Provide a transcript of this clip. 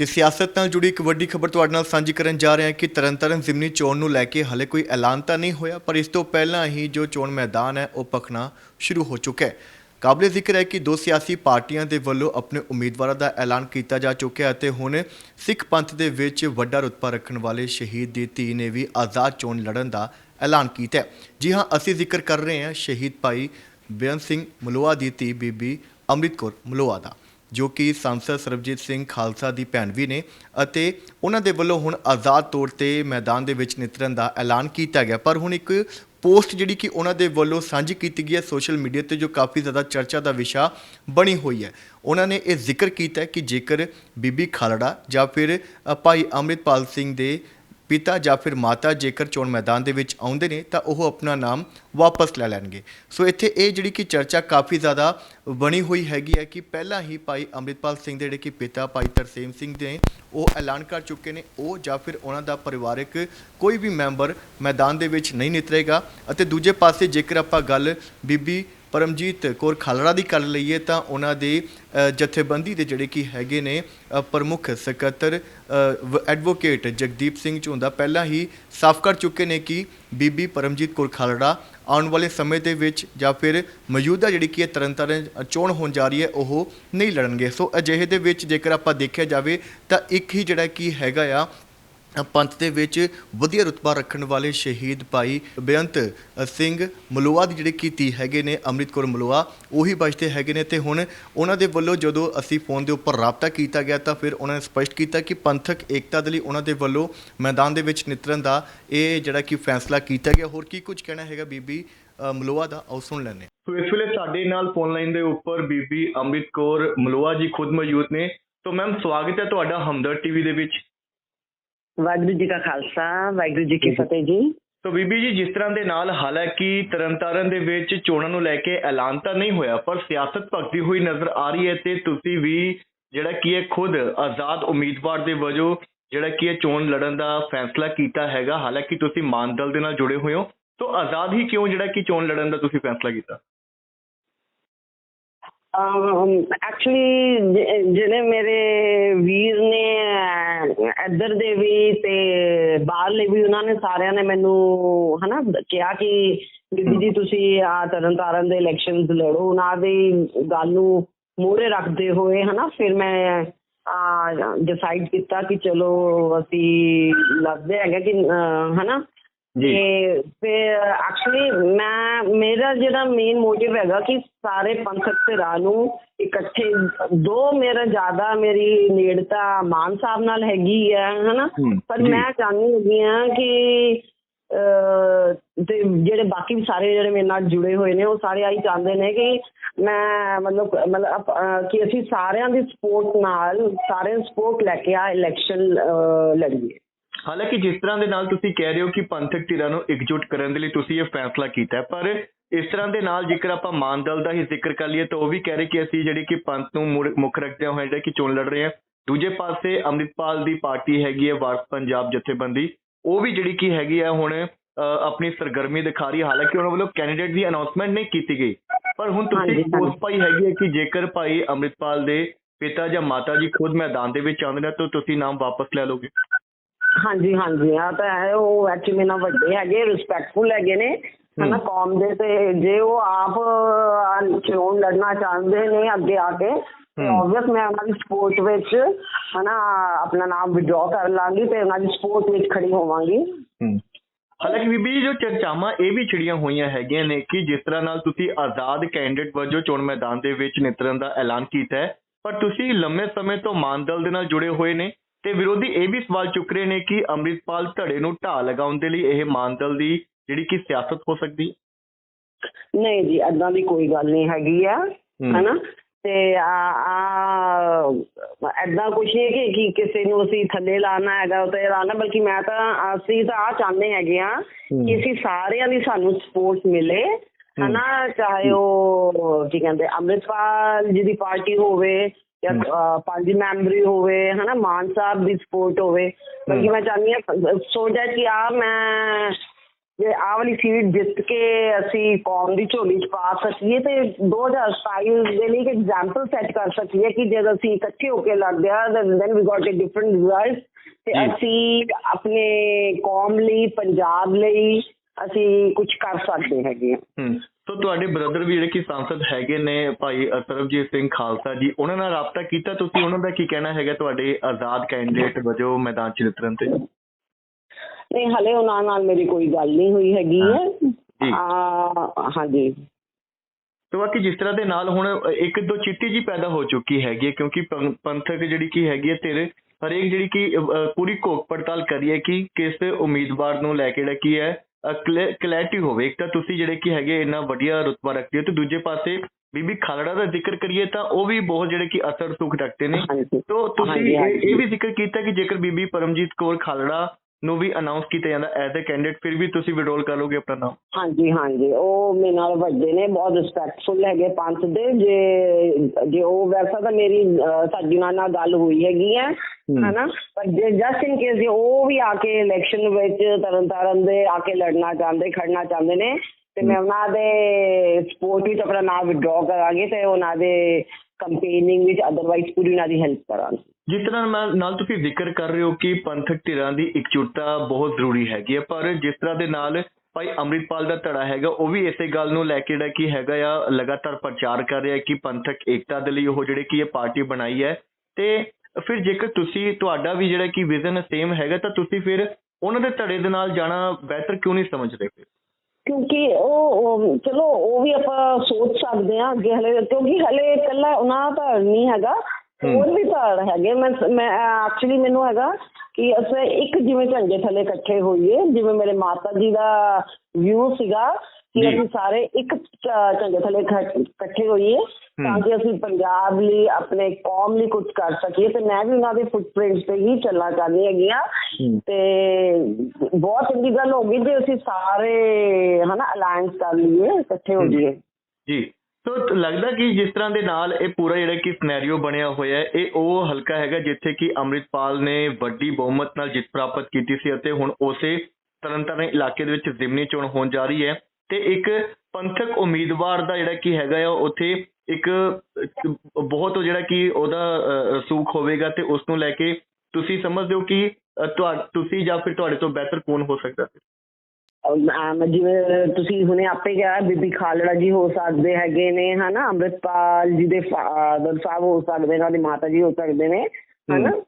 ਤੇ ਸਿਆਸਤ ਨਾਲ ਜੁੜੀ ਇੱਕ ਵੱਡੀ ਖਬਰ ਤੁਹਾਡੇ ਨਾਲ ਸਾਂਝੀ ਕਰਨ ਜਾ ਰਹੇ ਹਾਂ ਕਿ ਤਰਨਤਾਰਨ ਜ਼ਿਮਨੀ ਚੋਣ ਨੂੰ ਲੈ ਕੇ ਹਲੇ ਕੋਈ ਐਲਾਨ ਤਾਂ ਨਹੀਂ ਹੋਇਆ, ਪਰ ਇਸ ਤੋਂ ਪਹਿਲਾਂ ਹੀ ਜੋ ਚੋਣ ਮੈਦਾਨ ਹੈ, ਉਹ ਪਖਣਾ ਸ਼ੁਰੂ ਹੋ ਚੁੱਕਾ ਹੈ। ਕਾਬਲੇ ਜ਼ਿਕਰ ਹੈ ਕਿ ਦੋ ਸਿਆਸੀ ਪਾਰਟੀਆਂ ਦੇ ਵੱਲੋਂ ਆਪਣੇ ਉਮੀਦਵਾਰਾਂ ਦਾ ਐਲਾਨ ਕੀਤਾ ਜਾ ਚੁੱਕਿਆ ਅਤੇ ਹੁਣ ਸਿੱਖ ਪੰਥ ਦੇ ਵਿੱਚ ਵੱਡਾ ਰੁਤਬਾ ਰੱਖਣ ਵਾਲੇ ਸ਼ਹੀਦ ਦੀ ਧੀ ਨੇ ਵੀ ਆਜ਼ਾਦ ਚੋਣ ਲੜਨ ਦਾ ਐਲਾਨ ਕੀਤਾ ਜੀ ਹਾਂ, ਅਸੀਂ ਜ਼ਿਕਰ ਕਰ ਰਹੇ ਹਾਂ ਸ਼ਹੀਦ ਭਾਈ ਬੇਅੰਤ ਸਿੰਘ ਮਲੋਆ ਦੀ ਧੀ ਬੀਬੀ ਅੰਮ੍ਰਿਤ ਕੌਰ ਮਲੋਆ ਦਾ। ਜੋ ਕਿ ਸੰਸਦ ਸਰਬਜੀਤ ਸਿੰਘ ਖਾਲਸਾ ਦੀ ਭੈਣ ਵੀ ਨੇ ਅਤੇ ਉਹਨਾਂ ਦੇ ਵੱਲੋਂ ਹੁਣ ਆਜ਼ਾਦ ਤੌਰ ਤੇ ਮੈਦਾਨ ਦੇ ਵਿੱਚ ਨਿਤਰਨ ਦਾ ਐਲਾਨ ਕੀਤਾ ਗਿਆ। ਪਰ ਹੁਣ ਇੱਕ ਪੋਸਟ ਜਿਹੜੀ ਕਿ ਉਹਨਾਂ ਦੇ ਵੱਲੋਂ ਸਾਂਝੀ ਕੀਤੀ ਗਈ ਹੈ ਸੋਸ਼ਲ ਮੀਡੀਆ ਤੇ ਜੋ ਕਾਫੀ ਜ਼ਿਆਦਾ ਚਰਚਾ ਦਾ ਵਿਸ਼ਾ ਬਣੀ ਹੋਈ ਹੈ। ਉਹਨਾਂ ਨੇ ਇਹ ਜ਼ਿਕਰ ਕੀਤਾ ਕਿ ਜੇਕਰ ਬੀਬੀ ਖਾਲੜਾ ਜਾਂ ਫਿਰ ਭਾਈ ਅੰਮ੍ਰਿਤਪਾਲ ਸਿੰਘ ਦੇ ਪਿਤਾ ਜਾਂ ਫਿਰ ਮਾਤਾ ਜੇਕਰ ਚੋਣ ਮੈਦਾਨ ਦੇ ਵਿੱਚ ਆਉਂਦੇ ਨੇ ਤਾਂ ਉਹ ਆਪਣਾ ਨਾਮ ਵਾਪਸ ਲੈ ਲੈਣਗੇ। ਸੋ ਇੱਥੇ ਇਹ ਜਿਹੜੀ ਕਿ ਚਰਚਾ ਕਾਫੀ ਜ਼ਿਆਦਾ ਬਣੀ ਹੋਈ ਹੈਗੀ ਹੈ ਕਿ ਪਹਿਲਾਂ ਹੀ ਭਾਈ ਅੰਮ੍ਰਿਤਪਾਲ ਸਿੰਘ ਦੇ ਜਿਹੜੇ ਕਿ ਪਿਤਾ ਭਾਈ ਤਰਸੇਮ ਸਿੰਘ ਦੇ ਉਹ ਐਲਾਨ ਕਰ ਚੁੱਕੇ ਨੇ। ਉਹ ਜਾਂ ਫਿਰ ਉਹਨਾਂ ਦਾ ਪਰਿਵਾਰਕ ਕੋਈ ਵੀ ਮੈਂਬਰ ਮੈਦਾਨ ਦੇ ਵਿੱਚ ਨਹੀਂ ਨਿਤਰੇਗਾ। ਅਤੇ ਦੂਜੇ ਪਾਸੇ ਜੇਕਰ ਆਪਾਂ ਗੱਲ ਬੀਬੀ ਪਰਮਜੀਤ ਕੌਰ ਖਾਲੜਾ ਦੀ ਕਰ ਲਈਏ ਤਾਂ ਉਹਨਾਂ ਦੇ ਜਥੇਬੰਦੀ ਦੇ ਜਿਹੜੇ ਕਿ ਹੈਗੇ ਨੇ ਪ੍ਰਮੁੱਖ ਸਕੱਤਰ ਐਡਵੋਕੇਟ ਜਗਦੀਪ ਸਿੰਘ ਝੁੰਦਾ ਪਹਿਲਾਂ ਹੀ ਸਾਫ਼ ਕਰ ਚੁੱਕੇ ਨੇ ਕਿ ਬੀਬੀ ਪਰਮਜੀਤ ਕੌਰ ਖਾਲੜਾ ਆਉਣ ਵਾਲੇ ਸਮੇਂ ਦੇ ਵਿੱਚ ਜਾਂ ਫਿਰ ਮੌਜੂਦਾ ਜਿਹੜੀ ਕਿ ਇਹ ਤਰਨਤਾਰਨ ਚੋਣ ਹੋਣ ਜਾ ਰਹੀ ਹੈ, ਉਹ ਨਹੀਂ ਲੜਨਗੇ। ਸੋ ਅਜਿਹੇ ਦੇ ਵਿੱਚ ਜੇਕਰ ਆਪਾਂ ਦੇਖਿਆ ਜਾਵੇ ਤਾਂ ਇੱਕ ਹੀ ਜਿਹੜਾ ਕੀ ਹੈਗਾ ਆ ਪੰਥ ਦੇ ਵਿੱਚ ਵਧੀਆ ਰੁਤਬਾ ਰੱਖਣ ਵਾਲੇ ਸ਼ਹੀਦ ਭਾਈ ਬੇਅੰਤ ਸਿੰਘ ਮਲੋਆ ਦੀ ਜਿਹੜੇ ਕੀਤੀ ਹੈਗੇ ਨੇ ਅੰਮ੍ਰਿਤ ਕੌਰ ਮਲੋਆ ਉਹੀ ਬਚਦੇ ਹੈਗੇ ਨੇ। ਤੇ ਹੁਣ ਉਹਨਾਂ ਦੇ ਵੱਲੋਂ ਜਦੋਂ ਅਸੀਂ ਫੋਨ ਦੇ ਉੱਪਰ ਰਾਬਤਾ ਕੀਤਾ ਗਿਆ ਤਾਂ ਫਿਰ ਉਹਨਾਂ ਨੇ ਸਪਸ਼ਟ ਕੀਤਾ ਕਿ ਪੰਥਕ ਏਕਤਾ ਦੇ ਲਈ ਉਹਨਾਂ ਦੇ ਵੱਲੋਂ ਮੈਦਾਨ ਦੇ ਵਿੱਚ ਨਿਤਰਨ ਦਾ ਇਹ ਜਿਹੜਾ ਕਿ ਫੈਸਲਾ ਕੀਤਾ ਗਿਆ। ਹੋਰ ਕੀ ਕੁਝ ਕਹਿਣਾ ਹੈਗਾ ਬੀਬੀ ਅ, ਮਲੋਆ ਦਾ? ਆਓ ਸੁਣ ਲੈਂਦੇ ਸੋ ਇਸ ਵੇਲੇ ਸਾਡੇ ਨਾਲ ਫੋਨ ਲਾਈਨ ਦੇ ਉੱਪਰ ਬੀਬੀ ਅੰਮ੍ਰਿਤ ਕੌਰ ਮਲੋਆ ਜੀ ਖੁਦ ਮੌਜੂਦ ਨੇ। ਤੋਂ ਮੈਮ ਸਵਾਗਤ ਹੈ ਤੁਹਾਡਾ ਹਮਦਰ ਟੀਵੀ ਦੇ ਵਿੱਚ। ਵਾਹਿਗੁਰੂ ਜੀ ਕਾ ਖਾਲਸਾ ਵਾਹਿਗੁਰੂ ਜੀ ਕੀ ਫਤਿਹ ਜੀ। ਤੋ ਬੀਬੀ ਜੀ ਜਿਸ ਤਰ੍ਹਾਂ ਦੇ ਨਾਲ ਹਾਲਾਂਕਿ ਤਰਨਤਾਰਨ ਦੇ ਵਿੱਚ ਚੋਣਾਂ ਨੂੰ ਲੈ ਕੇ ਐਲਾਨ ਤਾਂ ਨਹੀਂ ਹੋਇਆ ਪਰ ਸਿਆਸਤ ਭਗਦੀ ਹੋਈ ਨਜ਼ਰ ਆ ਰਹੀ ਹੈ ਤੇ ਤੁਸੀਂ ਵੀ ਜਿਹੜਾ ਕੀ ਹੈ ਖੁਦ ਆਜ਼ਾਦ ਉਮੀਦਵਾਰ ਦੇ ਵਜੋਂ ਜਿਹੜਾ ਕੀ ਹੈ ਚੋਣ ਲੜਨ ਦਾ ਫੈਸਲਾ ਕੀਤਾ ਹੈਗਾ ਹਾਲਾਂਕਿ ਤੁਸੀਂ ਮਾਨ ਦਲ ਦੇ ਨਾਲ ਜੁੜੇ ਹੋਏ ਹੋ ਤੋ ਆਜ਼ਾਦ ਹੀ ਕਿਉਂ ਜਿਹੜਾ ਕਿ ਚੋਣ ਲੜਨ ਦਾ ਤੁਸੀਂ ਫੈਸਲਾ ਕੀਤਾ? ਐਕਚੁਅਲੀ ਜਿਹੜੇ ਮੇਰੇ ਵੀਰ ਨੇ ਅਹ, ਇੱਧਰ ਦੇ ਵੀ ਤੇ ਬਾਹਰਲੇ ਵੀ ਉਹਨਾਂ ਨੇ ਸਾਰਿਆਂ ਨੇ ਮੈਨੂੰ ਹਨਾ ਕਿਹਾ ਕਿ ਬੀਬੀ ਜੀ ਤੁਸੀਂ ਆ ਤਰਨਤਾਰਨ ਦੇ ਇਲੈਕਸ਼ਨਸ ਲੜੋ ਉਹਨਾਂ ਦੀ ਗੱਲ ਨੂੰ ਮੂਹਰੇ ਰੱਖਦੇ ਹੋਏ ਹਨਾ ਫਿਰ ਮੈਂ ਡਿਸਾਈਡ ਕੀਤਾ ਕਿ ਚਲੋ ਅਸੀਂ ਲੱਭਦੇ ਹੈਗੇ ਕਿ ਹਨਾ ਤੇ ਫਿਰ ਐਕਚੁਅਲੀ ਮੈਂ ਮੇਰਾ ਜਿਹੜਾ ਮੇਨ ਮੋਟਿਵ ਹੈਗਾ ਕਿ ਸਾਰੇ ਪੰਥਕ ਧਿਰਾਂ ਨੂੰ ਇਕੱਠੇ ਦੋ ਮੇਰਾ ਜ਼ਿਆਦਾ ਮੇਰੀ ਨੇੜਤਾ ਮਾਨ ਸਾਹਿਬ ਨਾਲ ਹੈਗੀ ਹੈ ਹਨਾ ਪਰ। ਮੈਂ ਚਾਹੁੰਦੀ ਹੈਗੀ ਕਿ ਤੇ ਜਿਹੜੇ ਬਾਕੀ ਵੀ ਸਾਰੇ ਜਿਹੜੇ ਮੇਰੇ ਨਾਲ ਜੁੜੇ ਹੋਏ ਨੇ ਉਹ ਸਾਰੇ ਆਹੀ ਚਾਹੁੰਦੇ ਨੇ ਕਿ ਮੈਂ ਮਤਲਬ ਮਤਲਬ ਕਿ ਅਸੀਂ ਸਾਰਿਆਂ ਦੀ ਸਪੋਰਟ ਨਾਲ ਸਾਰਿਆਂ ਦੀ ਸਪੋਰਟ ਲੈ ਕੇ ਆ ਇਲੈਕਸ਼ਨ ਲੜੀਏ। ਹਾਲਾਂਕਿ ਜਿਸ ਤਰ੍ਹਾਂ ਦੇ ਨਾਲ ਤੁਸੀਂ ਕਹਿ ਰਹੇ ਹੋ ਕਿ ਪੰਥਕ ਧਿਰਾਂ ਨੂੰ ਇਕਜੁੱਟ ਕਰਨ ਦੇ ਲਈ ਤੁਸੀਂ ਇਹ ਫੈਸਲਾ ਕੀਤਾ ਹੈ, ਪਰ ਇਸ ਤਰ੍ਹਾਂ ਦੇ ਨਾਲ ਜੇਕਰ ਆਪਾਂ ਮਾਨ ਦਲ ਦਾ ਹੀ ਜ਼ਿਕਰ ਕਰ ਲਈਏ ਤਾਂ ਉਹ ਵੀ ਕਹਿ ਰਹੇ ਕਿ ਅਸੀਂ ਜਿਹੜੀ ਕਿ ਪੰਥ ਨੂੰ ਮੁੜ- ਮੁੱਖ ਰੱਖਦੇ ਹੋਏ ਜਿਹੜਾ ਕਿ ਚੋਣ ਲੜ ਰਹੇ ਹਾਂ। ਦੂਜੇ ਪਾਸੇ ਅੰਮ੍ਰਿਤਪਾਲ ਦੀ ਪਾਰਟੀ ਹੈਗੀ ਹੈ ਵਾਰਸ ਪੰਜਾਬ ਜਥੇਬੰਦੀ ਉਹ ਵੀ ਜਿਹੜੀ ਕਿ ਹੈਗੀ ਹੈ ਹੁਣ ਅ, ਆਪਣੀ ਸਰਗਰਮੀ ਦਿਖਾ ਰਹੀ ਹੈ। ਹਾਲਾਂਕਿ ਉਹਨਾਂ ਵੱਲੋਂ ਕੈਂਡੀਡੇਟ ਦੀ ਅਨਾਉਂਸਮੈਂਟ ਨਹੀਂ ਕੀਤੀ ਗਈ ਪਰ ਹੁਣ ਤੁਸੀਂ ਹਾਂਜੀ, ਹਾਂਜੀ। ਪੋਸਟ ਪਾਈ ਹੈਗੀ ਹੈ ਕਿ ਜੇਕਰ ਭਾਈ ਅੰਮ੍ਰਿਤਪਾਲ ਦੇ ਪਿਤਾ ਜਾਂ ਮਾਤਾ ਜੀ ਖੁਦ ਮੈਦਾਨ ਦੇ ਵਿੱਚ ਆਉਂਦੇ ਨੇ ਤਾਂ ਤੁਸੀਂ ਨਾਮ ਵਾਪਸ ਲੈ ਲਓਗੇ। ਹਾਂਜੀ ਹਾਂਜੀ। ਆ ਤਾਂ ਹੈ ਉਹ ਐਕਚੁਅਲੀ ਨਾਲ ਵੱਡੇ ਹੈਗੇ ਰਿਸਪੈਕਟਫੁਲ ਹੈਗੇ ਨੇ। ਹਨਾ ਕੌਮ ਦੇ ਤੇ ਜੇ ਉਹ ਆਪ ਚੋਣ ਲੜਨਾ ਚਾਹੁੰਦੇ ਨੇ ਅੱਗੇ ਆ ਕੇ। ਆਬਵੀਅਸ ਮੈਂ ਉਹਨਾਂ ਦੀ ਸਪੋਰਟ ਵਿੱਚ ਹਨਾ ਆਪਣਾ ਨਾਮ ਵਿਡਰਾ ਕਰ ਲਾਂਗੀ ਤੇ ਉਹਨਾਂ ਦੀ ਸਪੋਰਟ ਵਿੱਚ ਖੜੀ ਹੋਵਾਂਗੀ। ਹਾਲਾਂਕਿ ਬੀਬੀ ਜੀ ਚਰਚਾਵਾਂ ਇਹ ਵੀ ਛਿੜੀਆਂ ਹੋਈਆਂ ਹੈਗੀਆਂ ਨੇ ਕਿ ਜਿਸ ਤਰ੍ਹਾਂ ਨਾਲ ਤੁਸੀਂ ਆਜ਼ਾਦ ਕੈਂਡੀਡੇਟ ਵਜੋਂ ਚੋਣ ਮੈਦਾਨ ਦੇ ਵਿੱਚ ਨਿਤਰਨ ਦਾ ਐਲਾਨ ਕੀਤਾ ਹੈ ਪਰ ਤੁਸੀਂ ਲੰਮੇ ਸਮੇਂ ਤੋਂ ਮਾਨ ਦਲ ਦੇ ਨਾਲ ਜੁੜੇ ਹੋਏ ਨੇ। ਤੇ ਵਿਰੋਧੀ ਇਹ ਵੀ ਸਵਾਲ ਚੁੱਕ ਰਹੇ ਨੇ ਕਿ ਅੰਮ੍ਰਿਤਪਾਲ ਧੜੇ ਨੂੰ ਢਾਹ ਲਗਾਉਣ ਦੇ ਲਈ ਇਹ ਮਾਨ ਦਲ ਦੀ ਜਿਹੜੀ ਕਿ ਸਿਆਸਤ ਹੋ ਸਕਦੀ ਹੈ? ਨਹੀਂ ਜੀ ਏਦਾਂ ਦੀ ਕੋਈ ਗੱਲ ਨਹੀਂ ਹੈਗੀ ਆ। ਹਨਾ? ਤੇ ਆ ਆ ਏਦਾਂ ਕੁਛ ਨਹੀਂ ਕਿ ਕਿ ਕਿਸੇ ਨੂੰ ਅਸੀਂ ਥੱਲੇ ਲਾਣਾ ਹੈਗਾ ਉਤੇ ਲਾਣਾ ਬਲਕਿ ਮੈਂ ਤਾਂ ਅਸੀਂ ਤਾਂ ਆ ਚਾਹੁੰਦੇ ਹੈਗੇ ਆ ਕਿ ਅਸੀਂ ਸਾਰਿਆਂ ਦੀ ਸਾਨੂੰ ਸਪੋਰਟ ਮਿਲੇ ਹਨਾ? ਚਾਹੇ ਉਹ ਕੀ ਕਹਿੰਦੇ ਅੰਮ੍ਰਿਤਪਾਲ ਜੀ ਦੀ ਪਾਰਟੀ ਹੋਵੇ ਜਾਂ ਪੰਜ ਮੈਂਬਰੀ ਹੋਵੇ ਹਨਾ ਮਾਨ ਸਾਹਿਬ ਦੀ ਸਪੋਰਟ ਹੋਵੇ। ਬਲਕਿ ਮੈਂ ਚਾਹੁੰਦੀ ਹਾਂ ਸੋ that ਕਿ ਆ ਮੈਂ ਜੇ ਆਹ ਵਾਲੀ ਸੀਟ ਜਿੱਤ ਕੇ ਅਸੀਂ ਕੌਮ ਦੀ ਝੋਲੀ 'ਚ ਪਾ ਸਕੀਏ ਤੇ 2027 ਦੇ ਲਈ ਇੱਕ ਐਗਜ਼ਾਮਪਲ ਸੈੱਟ ਕਰ ਸਕੀਏ ਕਿ ਜਦ ਅਸੀਂ ਇਕੱਠੇ ਹੋ ਕੇ ਲੜਦੇ ਆ then we got a different result ਤੇ। ਅਸੀਂ ਆਪਣੇ ਕੌਮ ਲਈ ਪੰਜਾਬ ਲਈ ਅਸੀਂ ਕੁਝ ਕਰ ਸਕਦੇ ਹੈਗੇ ਹੂੰ। ਸੋ ਤੁਹਾਡੇ ਬ੍ਰਦਰ ਵੀ ਜਿਹੜੇ ਕਿ ਸੰਸਦ ਹੈਗੇ ਨੇ ਭਾਈ ਸਰਬਜੀਤ ਸਿੰਘ ਖਾਲਸਾ ਜੀ ਉਹਨਾਂ ਨਾਲ ਰਾਬਤਾ ਕੀਤਾ ਤੁਸੀਂ? ਉਹਨਾਂ ਦਾ ਕੀ ਕਹਿਣਾ ਹੈਗਾ ਤੁਹਾਡੇ ਆਜ਼ਾਦ ਕੈਂਡੀਡੇਟ ਵਜੋਂ ਮੈਦਾਨ 'ਚ ਉਤਰਨ ਤੇ? ਨਹੀਂ ਹਲੇ ਉਹਨਾਂ ਨਾਲ ਮੇਰੀ ਕੋਈ ਗੱਲ ਨਹੀਂ ਹੋਈ ਹੈਗੀ ਹੈ। ਆ ਹਾਂਜੀ। ਤੇ ਬਾਕੀ ਜਿਸ ਤਰ੍ਹਾਂ ਦੇ ਨਾਲ ਹੁਣ ਇੱਕ ਦੋ ਚਿੱਟੀ ਜੀ ਪੈਦਾ ਹੋ ਚੁੱਕੀ ਹੈਗੀ ਹੈ ਕਿਉਂਕਿ ਪੰਥਕ ਜਿਹੜੀ ਕੀ ਹੈਗੀ ਹੈ ਤੇਰੇ ਹਰੇਕ ਜਿਹੜੀ ਕਿ ਪੂਰੀ ਘੋਖ ਪੜਤਾਲ ਕਰੀਏ ਕਿ ਕਿਸ ਉਮੀਦਵਾਰ ਨੂੰ ਲੈ ਕੇ ਜਿਹੜਾ ਕੀ ਹੈ ਕਲੈਰਿਟੀ ਹੋਵੇ। ਇੱਕ ਤਾਂ ਤੁਸੀਂ ਜਿਹੜੇ ਕੀ ਹੈਗੇ ਇੰਨਾ ਵਧੀਆ ਰੁਤਬਾ ਰੱਖਦੇ ਹੋ ਤੇ ਦੂਜੇ ਪਾਸੇ ਬੀਬੀ ਖਾਲੜਾ ਦਾ ਜ਼ਿਕਰ ਕਰੀਏ ਤਾਂ ਉਹ ਵੀ ਬਹੁਤ ਜਿਹੜੇ ਕਿ ਅਸਰ ਸੁਖ ਰੱਖਦੇ ਨੇ। ਤੋ ਤੁਸੀਂ। ਇਹ ਵੀ ਜ਼ਿਕਰ ਕੀਤਾ ਕਿ ਜੇਕਰ ਬੀਬੀ ਪਰਮਜੀਤ ਕੌਰ ਖਾਲੜਾ ਨੂੰ ਵੀ ਅਨਾਉਂਸ ਕੀਤਾ ਜਾਂਦਾ ਐਜ਼ ਅ ਕੈਂਡੀਡੇਟ ਫਿਰ ਵੀ ਤੁਸੀਂ ਵਿਡਰੋਲ ਕਰ ਲੋਗੇ ਆਪਣਾ ਨਾਮ? ਹਾਂਜੀ ਹਾਂਜੀ। ਉਹ ਮੇਰੇ ਨਾਲ ਵੱਡੇ ਨੇ ਬਹੁਤ ਰਿਸਪੈਕਟਫੁਲ ਹੈਗੇ ਪੰਥ ਦੇ। ਜੇ ਜੇ ਉਹ ਵੈਸਾ ਤਾਂ ਮੇਰੀ ਸਾਡੀ ਨਾਲ ਗੱਲ ਹੋਈ ਹੈਗੀ ਹੈ। ਹਨਾ? ਪਰ ਜੇ ਜਸਟ ਇਨ ਕੇਸ ਜੇ ਉਹ ਵੀ ਆ ਕੇ ਇਲੈਕਸ਼ਨ ਵਿੱਚ ਤਰਨਤਾਰਨ ਦੇ ਆ ਕੇ ਲੜਨਾ ਚਾਹੁੰਦੇ ਖੜਨਾ ਚਾਹੁੰਦੇ ਨੇ ਤੇ ਮੈਂ ਉਹਨਾਂ ਦੇ ਸਪੋਰਟ ਵਿੱਚ ਆਪਣਾ ਨਾਮ ਵਿਡਰਾਅ ਕਰਾਂਗੇ ਤੇ ਉਹਨਾਂ ਦੇ ਕੰਪੇਨਿੰਗ ਵਿੱਚ ਅਦਰਵਾਈਜ਼ ਪੂਰੀ ਉਹਨਾਂ ਦੀ ਹੈਲਪ ਕਰਾਂਗੇ। ਜਿਸ ਤਰ੍ਹਾਂ ਨਾਲ ਨਾਲ ਤੁਸੀਂ ਜ਼ਿਕਰ ਕਰ ਰਹੇ ਹੋ ਕਿ ਪੰਥਕ ਧਿਰਾਂ ਦੀ ਇਕਜੁੱਟਤਾ ਬਹੁਤ ਜ਼ਰੂਰੀ ਹੈਗੀ ਹੈ ਪਰ ਜਿਸ ਤਰ੍ਹਾਂ ਦੇ ਨਾਲ ਭਾਈ ਅੰਮ੍ਰਿਤਪਾਲ ਦਾ ਧੜਾ ਹੈਗਾ, ਉਹ ਵੀ ਇਸੇ ਗੱਲ ਨੂੰ ਲੈ ਕੇ ਜਿਹੜਾ ਕੀ ਹੈਗਾ ਆ, ਲਗਾਤਾਰ ਪ੍ਰਚਾਰ ਕਰ ਰਿਹਾ ਕਿ ਪੰਥਕ ਏਕਤਾ ਦੇ ਲਈ ਉਹ ਜਿਹੜੇ ਕੀ ਇਹ ਪਾਰਟੀ ਬਣਾਈ ਹੈ। ਤੇ ਫਿਰ ਜੇਕਰ ਤੁਸੀਂ, ਤੁਹਾਡਾ ਵੀ ਜਿਹੜਾ ਕੀ ਵਿਜ਼ਨ ਸੇਮ ਹੈਗਾ, ਤਾਂ ਤੁਸੀਂ ਫਿਰ ਉਹਨਾਂ ਦੇ ਧੜੇ ਦੇ ਨਾਲ ਜਾਣਾ ਬਿਹਤਰ ਕਿਉਂ ਨਹੀਂ ਸਮਝਦੇ ਫਿਰ? ਕਿਉਂਕਿ ਉਹ ਚਲੋ, ਉਹ ਵੀ ਆਪਾਂ ਸੋਚ ਸਕਦੇ ਹਾਂ ਅੱਗੇ ਹਲੇ, ਕਿਉਂਕਿ ਹਲੇ ਇਕੱਲਾ ਉਹਨਾਂ ਦਾ ਨਹੀਂ ਹੈਗਾ। ਹੋਰ ਵੀ ਧੜ ਹੈਗੇ। ਮੈਂ ਮੈਂ ਐਕਚੁਅਲੀ ਮੈਨੂੰ ਹੈਗਾ ਕਿ ਅਸੀਂ ਇੱਕ ਜਿਵੇਂ ਝੰਡੇ ਥੱਲੇ ਇਕੱਠੇ ਹੋਈਏ ਜਿਵੇਂ ਮੇਰੇ ਮਾਤਾ ਜੀ ਦਾ ਵਿਊ ਸੀਗਾ ਕਿ। ਅਸੀਂ ਸਾਰੇ ਇੱਕ ਝੰਡੇ ਥੱਲੇ ਇਕੱਠ- ਹੋਈਏ ਤਾਂ ਕਿ ਅਸੀਂ ਪੰਜਾਬ ਲਈ ਆਪਣੇ ਕੌਮ ਲਈ ਕੁਝ ਕਰ ਸਕੀਏ। ਤੇ ਮੈਂ ਵੀ ਉਹਨਾਂ ਦੇ ਫੁੱਟਪ੍ਰਿੰਟਸ ਤੇ ਹੀ ਚੱਲਣਾ ਚਾਹੁੰਦੀ ਹੈਗੀ ਆ ਤੇ ਬਹੁਤ ਚੰਗੀ ਗੱਲ ਹੋ ਗਈ ਜੇ ਅਸੀਂ ਸਾਰੇ ਹਨਾ ਅਲਾਈਅੰਸ ਕਰ ਲਈਏ ਇਕੱਠੇ ਹੋ। ਜਾਈਏ। ਜੀ। ਸੋ ਲੱਗਦਾ ਕਿ ਜਿਸ ਤਰ੍ਹਾਂ ਦੇ ਨਾਲ ਇਹ ਪੂਰਾ ਜਿਹੜਾ ਕਿ ਸਿਨੈਰੀਓ ਬਣਿਆ ਹੋਇਆ ਹੈ, ਇਹ ਉਹ ਹਲਕਾ ਹੈਗਾ ਜਿੱਥੇ ਕਿ ਅੰਮ੍ਰਿਤਪਾਲ ਨੇ ਵੱਡੀ ਬਹੁਮਤ ਨਾਲ ਜਿੱਤ ਪ੍ਰਾਪਤ ਕੀਤੀ ਸੀ ਅਤੇ ਹੁਣ ਉਸੇ ਤਰਨਤਾਰਨ ਇਲਾਕੇ ਦੇ ਵਿੱਚ ਜ਼ਿਮਨੀ ਚੋਣ ਹੋਣ ਜਾ ਰਹੀ ਹੈ ਤੇ ਇੱਕ ਪੰਥਕ ਉਮੀਦਵਾਰ ਦਾ ਜਿਹੜਾ ਕੀ ਹੈਗਾ ਆ, ਉੱਥੇ ਇੱਕ ਬਹੁਤ ਜਿਹੜਾ ਕਿ ਉਹਦਾ ਸੂਖ ਹੋਵੇਗਾ ਤੇ ਉਸ ਨੂੰ ਲੈ ਕੇ ਤੁਸੀਂ ਸਮਝਦੇ ਹੋ ਕਿ ਤੁਹਾ- ਤੁਸੀਂ ਜਾਂ ਫਿਰ ਤੁਹਾਡੇ ਤੋਂ ਬਿਹਤਰ ਕੌਣ ਹੋ ਸਕਦਾ? ਹੈ ਜਿਵੇਂ ਤੁਸੀਂ ਹੁਣੇ ਆਪੇ ਕਿਹਾ, ਬੀਬੀ ਖਾਲੜਾ ਜੀ ਹੋ ਸਕਦੇ ਹੈਗੇ ਨੇ, ਹਨਾ? ਅੰਮ੍ਰਿਤਪਾਲ ਜੀ ਦੇ ਫਾਦਰ ਸਾਹਿਬ ਹੋ ਸਕਦੇ ਨੇ, ਉਹਨਾਂ ਦੀ ਮਾਤਾ ਜੀ ਹੋ ਸਕਦੇ ਨੇ, ਹਨਾ?